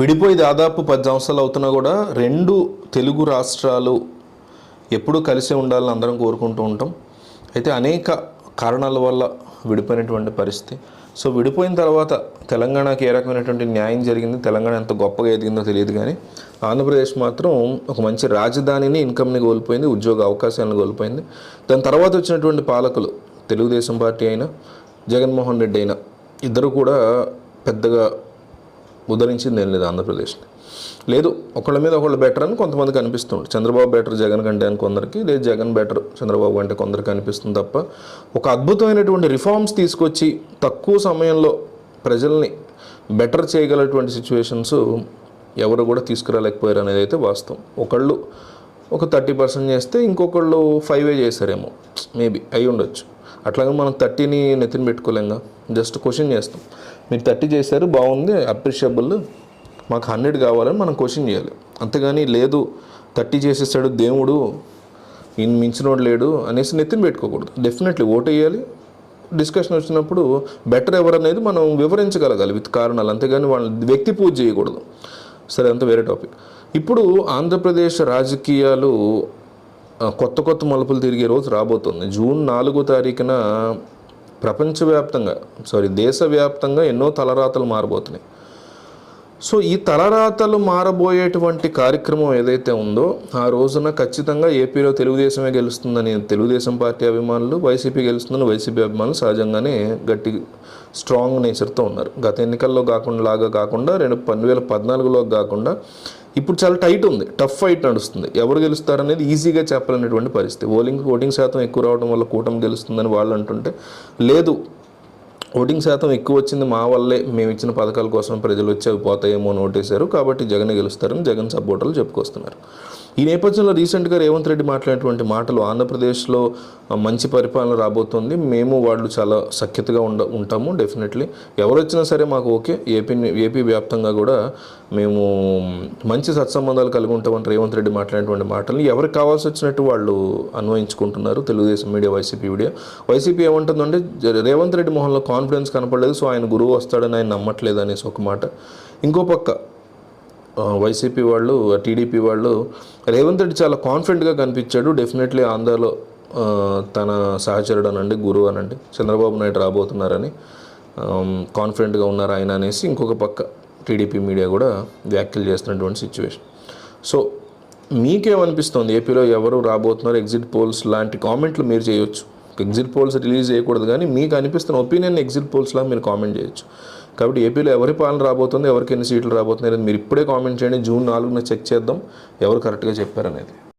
విడిపోయి దాదాపు పది సంవత్సరాలు అవుతున్నా కూడా రెండు తెలుగు రాష్ట్రాలు ఎప్పుడూ కలిసే ఉండాలని అందరం కోరుకుంటూ ఉంటాం. అయితే అనేక కారణాల వల్ల విడిపోయినటువంటి పరిస్థితి. సో విడిపోయిన తర్వాత తెలంగాణకి ఏ రకమైనటువంటి న్యాయం జరిగింది తెలంగాణ ఎంత గొప్పగా ఎదిగిందో తెలియదు కానీ ఆంధ్రప్రదేశ్ మాత్రం ఒక మంచి రాజధానిని ఇన్కమ్ని కోల్పోయింది ఉద్యోగ అవకాశాలను కోల్పోయింది. దాని తర్వాత వచ్చినటువంటి పాలకులు తెలుగుదేశం పార్టీ అయినా జగన్మోహన్ రెడ్డి అయినా ఇద్దరు కూడా పెద్దగా ఉద్ధరించింది ఏం లేదు ఆంధ్రప్రదేశ్ని. లేదు ఒకళ్ళ మీద ఒకళ్ళు బెటర్ అని కొంతమందికి అనిపిస్తుంది చంద్రబాబు బెటర్ జగన్ కంటే అని కొందరికి లేదు జగన్ బెటర్ చంద్రబాబు అంటే కొందరికి అనిపిస్తుంది తప్ప ఒక అద్భుతమైనటువంటి రిఫార్మ్స్ తీసుకొచ్చి తక్కువ సమయంలో ప్రజల్ని బెటర్ చేయగలటువంటి సిచ్యువేషన్స్ ఎవరు కూడా తీసుకురాలేకపోయారు అనేది అయితే వాస్తవం. ఒకళ్ళు ఒక థర్టీ పర్సెంట్ చేస్తే ఇంకొకళ్ళు ఫైవే చేశారేమో. మేబీ అయి ఉండొచ్చు అట్లాగే మనం థర్టీని నెత్తిన పెట్టుకోలేంగా జస్ట్ క్వశ్చన్ చేస్తాం. మీరు థర్టీ చేశారు బాగుంది అప్రిషియబుల్ మాకు హండ్రెడ్ కావాలని మనం క్వశ్చన్ చేయాలి. అంతేగాని లేదు థర్టీ చేసేసాడు దేవుడు ఈయన మించినోడు లేడు అనేసి నెత్తిని పెట్టుకోకూడదు. డెఫినెట్లీ ఓట్ వేయాలి. డిస్కషన్ వచ్చినప్పుడు బెటర్ ఎవరు అనేది మనం వివరించగలగాలి విత్ కారణాలు. అంతేగాని వాళ్ళని వ్యక్తి పూజ చేయకూడదు. సరే అంత వేరే టాపిక్ ఇప్పుడు ఆంధ్రప్రదేశ్ రాజకీయాలు కొత్త కొత్త మలుపులు తిరిగే రోజు రాబోతుంది. జూన్ నాలుగో తారీఖున ప్రపంచవ్యాప్తంగా సారీ దేశవ్యాప్తంగా ఎన్నో తలరాతలు మారబోతున్నాయి. సో ఈ తలరాతలు మారబోయేటువంటి కార్యక్రమం ఏదైతే ఉందో ఆ రోజున ఖచ్చితంగా ఏపీలో తెలుగుదేశమే గెలుస్తుందని తెలుగుదేశం పార్టీ అభిమానులు వైసీపీ గెలుస్తుందని వైసీపీ అభిమానులు సహజంగానే గట్టి స్ట్రాంగ్ నేచర్తో ఉన్నారు. గత ఎన్నికల్లో కాకుండా లాగా కాకుండా రెండు రెండు వేల పద్నాలుగులో కాకుండా ఇప్పుడు చాలా టైట్ ఉంది టఫ్ ఫైట్ నడుస్తుంది. ఎవరు గెలుస్తారనేది ఈజీగా చెప్పాలనేటువంటి పరిస్థితి. ఓలింగ్ ఓటింగ్ శాతం ఎక్కువ రావడం వల్ల కూటమి గెలుస్తుందని వాళ్ళు అంటుంటే లేదు ఓటింగ్ శాతం ఎక్కువ వచ్చింది మా వల్లే మేము ఇచ్చిన పథకాల కోసం ప్రజలు వచ్చి అవి పోతాయేమో అని ఓటేశారు. కాబట్టి జగన్ గెలుస్తారని జగన్ సపోర్టర్లు చెప్పుకొస్తున్నారు. ఈ నేపథ్యంలో రీసెంట్గా రేవంత్ రెడ్డి మాట్లాడినటువంటి మాటలు ఆంధ్రప్రదేశ్లో మంచి పరిపాలన రాబోతుంది. మేము వాళ్ళు చాలా సఖ్యతగా ఉండ ఉంటాము డెఫినెట్లీ. ఎవరు వచ్చినా సరే మాకు ఓకే. ఏపీ ఏపీ వ్యాప్తంగా కూడా మేము మంచి సత్సంబంధాలు కలిగి ఉంటామని రేవంత్ రెడ్డి మాట్లాడినటువంటి మాటలు ఎవరికి కావాల్సి వచ్చినట్టు వాళ్ళు అన్వయించుకుంటున్నారు. Telugu Desam media YCP media. YCP ఏమంటుందంటే రేవంత్ రెడ్డి మొహంలో కాన్ఫిడెన్స్ కనపడలేదు సో ఆయన గురువు వస్తాడని ఆయన నమ్మట్లేదు అనేసి ఒక మాట. ఇంకో పక్క వైసీపీ వాళ్ళు టీడీపీ వాళ్ళు రేవంత్ రెడ్డి చాలా కాన్ఫిడెంట్గా కనిపించాడు. డెఫినెట్లీ ఆంధ్రాలో తన సహచరుడు అనండి గురువు అనండి. చంద్రబాబు నాయుడు రాబోతున్నారని కాన్ఫిడెంట్గా ఉన్నారు ఆయన అనేసి ఇంకొక పక్క టీడీపీ మీడియా కూడా వ్యాఖ్యలు చేస్తున్నటువంటి సిచ్యువేషన్ సో మీకేమనిపిస్తుంది? ఏపీలో ఎవరు రాబోతున్నారు ఎగ్జిట్ పోల్స్ లాంటి కామెంట్లు మీరు చేయొచ్చు. ఎగ్జిట్ పోల్స్ రిలీజ్ చేయకూడదు కానీ మీకు అనిపిస్తున్న ఒపీనియన్ ఎగ్జిట్ పోల్స్లా మీరు కామెంట్ చేయొచ్చు. కాబట్టి ఏపీలో ఎవరి పాలన రాబోతుంది ఎవరికి ఎన్ని సీట్లు రాబోతున్నాయి మీరు ఇప్పుడే కామెంట్ చేయండి. జూన్ నాలుగున చెక్ చేద్దాం ఎవరు కరెక్ట్గా చెప్పారనేది.